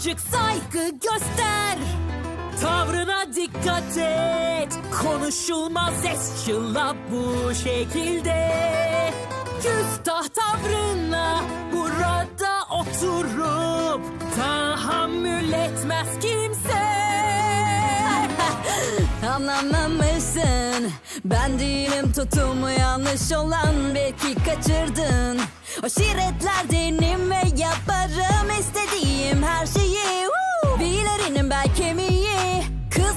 Azıcık saygı göster. Tavrına dikkat et. Konuşulmaz esçıla bu şekilde. Küstah tavrına burada oturup Tahammül etmez kimse. Anlamamışsın. Ben değilim tutumu yanlış olan Belki kaçırdın. O şiretlerdenim ve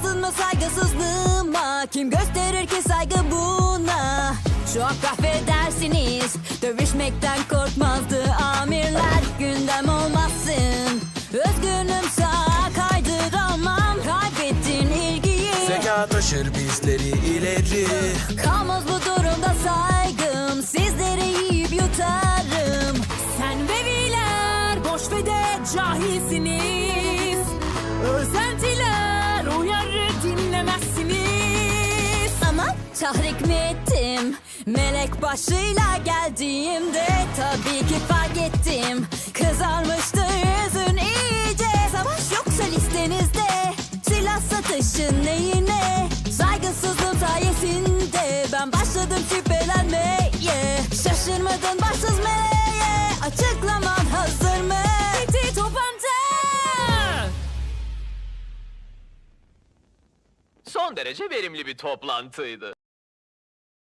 Kızdın mı saygısızlığıma. Kim gösterir ki saygı buna? Çok affedersiniz Dövüşmekten korkmazdı amirler. Gündem olmazsın Özgünüm sağa kaydıramam. Kaybettin ilgiyi. Zeka taşır bizleri ileri. Kalmaz bu durumda saygım. Sizleri yiyip yutarım. Sen ve viler boş ve de cahilsiniz tahrik mi ettim? Melek başıyla geldiğimde Tabii ki fark ettim. Kızarmıştı yüzün iyice. Savaş yoksa listenizde Silah satışın neyine? Saygısızlığım sayesinde Ben başladım şüphelenmeye. Şaşırmadın başsız meleğe Açıklaman hazır mı? Bitti toplantı Son derece verimli bir toplantıydı.